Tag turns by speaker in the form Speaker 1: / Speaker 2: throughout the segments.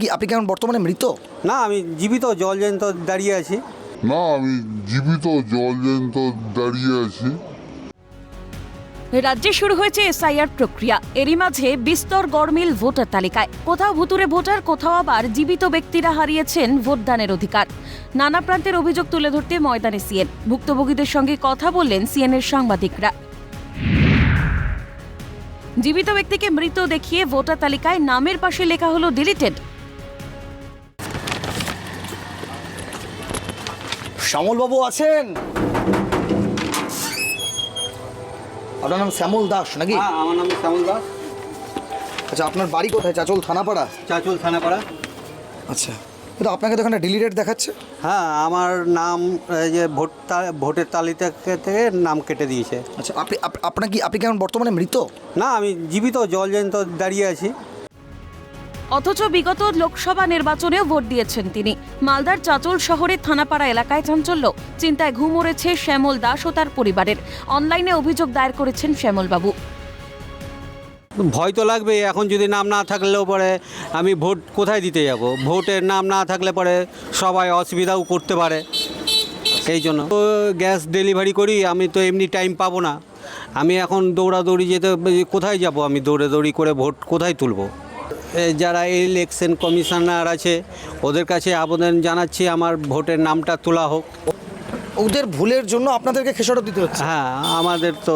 Speaker 1: কি আপনি কেমন বর্তমানে মৃত?
Speaker 2: না আমি জীবিত জল জয়ন্ত দাঁড়িয়ে আছি।
Speaker 3: না আমি জীবিত জলজন্ত দাঁড়িয়ে আছি।
Speaker 4: রাজ্যে শুরু হয়েছে এসআইআর প্রক্রিয়া। এরই মাঝে বিস্তর গরমিল ভোটার তালিকায়। কোথাও ভুতুরে ভোটার কোথাও আবার জীবিত ব্যক্তিরা হারিয়েছেন ভোটদানের অধিকার। নানা প্রান্তের অভিযোগ তুলে ধরতে ময়দানে সিএন। ভুক্তভোগীদের সঙ্গে কথা বললেন সিএনের সাংবাদিকরা। জীবিত ব্যক্তিকে মৃত দেখিয়ে ভোটার তালিকায় নামের পাশে লেখা হলো ডিলিটেড।
Speaker 1: শ্যামলবাবু আছেন? আপনার নাম শ্যামল দাস নাকি?
Speaker 2: হ্যাঁ আমার নাম শ্যামল দাস।
Speaker 1: আচ্ছা আপনার বাড়ি কোথায়? চাচল থানাপাড়া?
Speaker 2: চাচল থানাপাড়া।
Speaker 1: আচ্ছা কিন্তু আপনাকে তো এখানে ডিলিটেড দেখাচ্ছে।
Speaker 2: হ্যাঁ আমার নাম এই যে ভোট ভোটের তালিকা থেকে নাম কেটে দিয়েছে।
Speaker 1: আচ্ছা আপনি আপ- আপনার কি আপনি কেমন বর্তমানে মৃত?
Speaker 2: না আমি জীবিত জল জয়ন্ত দাঁড়িয়ে আছি।
Speaker 4: অথচ বিগত লোকসভা নির্বাচনেও ভোট দিয়েছেন তিনি। মালদার চাচল শহরের থানাপাড়া এলাকায় চাঞ্চল্য। চিন্তায় ঘুম উড়েছে শ্যামল দাস ও তার পরিবারের। অনলাইনে অভিযোগ দায়ের করেছেন শ্যামলবাবু।
Speaker 2: ভয় তো লাগবে, এখন যদি নাম না থাকলেও পরে আমি ভোট কোথায় দিতে যাব? ভোটের নাম না থাকলে পরে সবাই অসুবিধাও করতে পারে। সেই জন্য তো গ্যাস ডেলিভারি করি, আমি তো এমনি টাইম পাবো না। আমি এখন দৌড়াদৌড়ি যেতে, কোথায় যাব আমি দৌড়াদৌড়ি করে ভোট কোথায় তুলব? যারা ইলেকশন কমিশনার আছে ওদের কাছে আবেদন জানাচ্ছি আমার ভোটের নামটা তোলা হোক।
Speaker 1: ওদের ভুলের জন্য আপনাদেরকে খেসারত দিতে হচ্ছে?
Speaker 2: হ্যাঁ আমাদের তো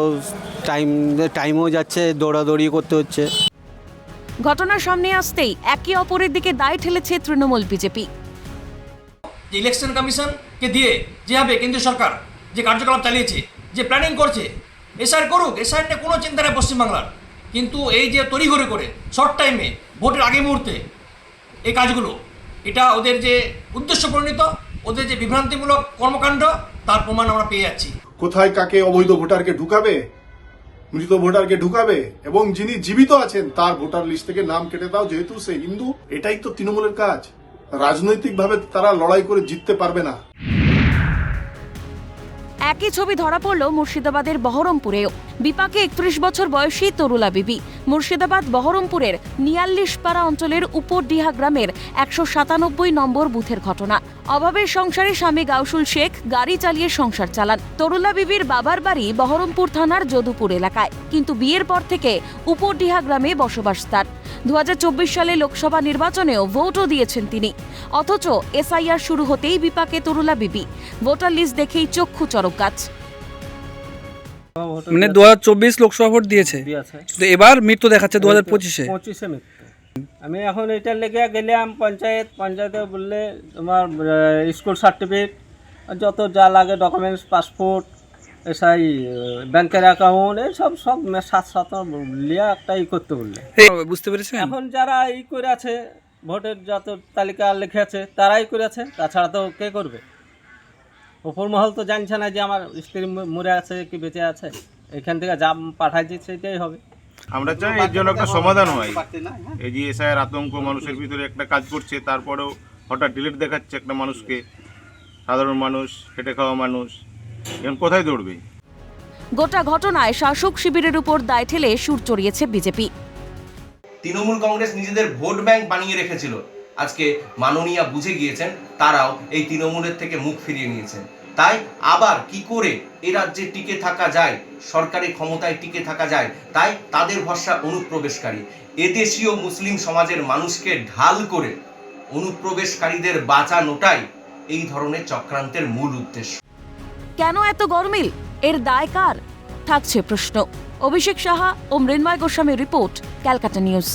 Speaker 2: টাইম টাইমও যাচ্ছে দৌড়াদৌড়ি করতে হচ্ছে।
Speaker 4: ঘটনার সামনে আসতেই একে অপরের দিকে দায় ঠেলেছে তৃণমূল বিজেপি।
Speaker 5: যে ইলেকশন কমিশনকে দিয়ে যেভাবে কেন্দ্রীয় সরকার যে কার্যকলাপ চালিয়েছে যে প্ল্যানিং করছে এসআর করুক এসআর নিয়ে কোনো চিন্তা নেই পশ্চিমবাংলার। কিন্তু এই যে তড়িঘড়ি করে শর্ট টাইমে ভোটের আগে মুহূর্তে, এই কাজগুলো, এটা ওদের যে উদ্দেশ্য পরিণত, ওদের যে বিভ্রান্তিমূলক কর্মকাণ্ড, তার প্রমাণ আমরা পেয়ে যাচ্ছি।
Speaker 6: কোথায় কাকে অবৈধ ভোটারকে ঢুকাবে, মৃত ভোটারকে ঢুকাবে, এবং যিনি জীবিত আছেন, তার ভোটার লিস্ট থেকে নাম কেটে দাও, যেহেতু সে হিন্দু, এটাই তো তৃণমূলের কাজ। রাজনৈতিকভাবে তারা লড়াই করে জিততে পারবে না।
Speaker 4: একই ছবি ধরা পড়ল মুর্শিদাবাদের বহরমপুরেও। বিপাকে একত্রিশ বছর বয়সী তরুলা বিবি। মুর্শিদাবাদ বহরমপুরের নিয়াল্লিশ পাড়া অঞ্চলের উপরডিহা গ্রামের একশো সাতানব্বই নম্বর বুথের ঘটনা। অভাবের সংসারে স্বামী গাউসুল শেখ গাড়ি চালিয়ে সংসার চালান। তরুলা বিবির বাবার বাড়ি বহরমপুর থানার যদুপুর এলাকায়। কিন্তু বিয়ের পর থেকে উপরডিহা গ্রামে বসবাস তার। দু হাজার চব্বিশ সালে লোকসভা নির্বাচনেও ভোটও দিয়েছেন তিনি। অথচ এসআইআর শুরু হতেই বিপাকে তরুলা বিবি। ভোটার লিস্ট দেখেই চক্ষু চরক গাছ
Speaker 7: মানে দু হাজার চব্বিশ লোকসভা ভোট দিয়েছে। তো এবার মৃত্যু দেখাচ্ছে দু হাজার পঁচিশে।
Speaker 8: পঁচিশে মৃত্যু। আমি এখন এটা লেগে গেলাম পঞ্চায়েত। পঞ্চায়েতে বললে তোমার স্কুল সার্টিফিকেট যত যা লাগে ডকুমেন্টস পাসপোর্ট এসআই ব্যাংকের অ্যাকাউন্ট এইসব সব সাত সাত লিয়া একটা ই করতে বললে।
Speaker 7: বুঝতে পেরেছেন?
Speaker 8: এখন যারা ই করে আছে ভোটের যত তালিকা লিখে আছে তারাই করে আছে তাছাড়া তো কে করবে? ওপর মহল তো জানছে না যে আমার স্ত্রী মরে আছে কি বেঁচে আছে। এখান থেকে যা পাঠাইছি সেটাই হবে।
Speaker 9: আমরা চাই এর জন্য একটা সমাধান হয়। এই যে এসআইয়ের আতঙ্ক মানুষের ভিতরে একটা কাজ করছে তারপরেও হঠাৎ ডিলিট দেখাচ্ছে একটা মানুষকে। সাধারণ মানুষ খেটে খাওয়া মানুষ এখন কোথায় দৌড়বে?
Speaker 4: গোটা ঘটনায় শাসক শিবিরের উপর দায় ঠেলে সুর চড়িয়েছে বিজেপি।
Speaker 10: তৃণমূল কংগ্রেস নিজেদের ভোট ব্যাংক বানিয়ে রেখেছিল। আজকে মাননীয়া বুঝে গিয়েছেন, তারাও এই তৃণমূলের থেকে মুখ ফিরিয়ে নিয়েছেন। তাই আবার কি করে এ রাজ্যে টিকে থাকা যায় সরকারি ক্ষমতায় টিকে থাকা যায়, তাই তাদের ভরসা অনুপ্রবেশকারী। এদেশীয় মুসলিম সমাজের মানুষকে ঢাল করে অনুপ্রবেশকারীদের বাঁচানোটাই এই ধরনের চক্রান্তের মূল উদ্দেশ্য।
Speaker 4: কেন এত গরমিল? এর দায় কার? থাকছে প্রশ্ন। অভিষেক সাহা ও মৃন্ময় গোস্বামীর রিপোর্ট ক্যালকাটা নিউজ।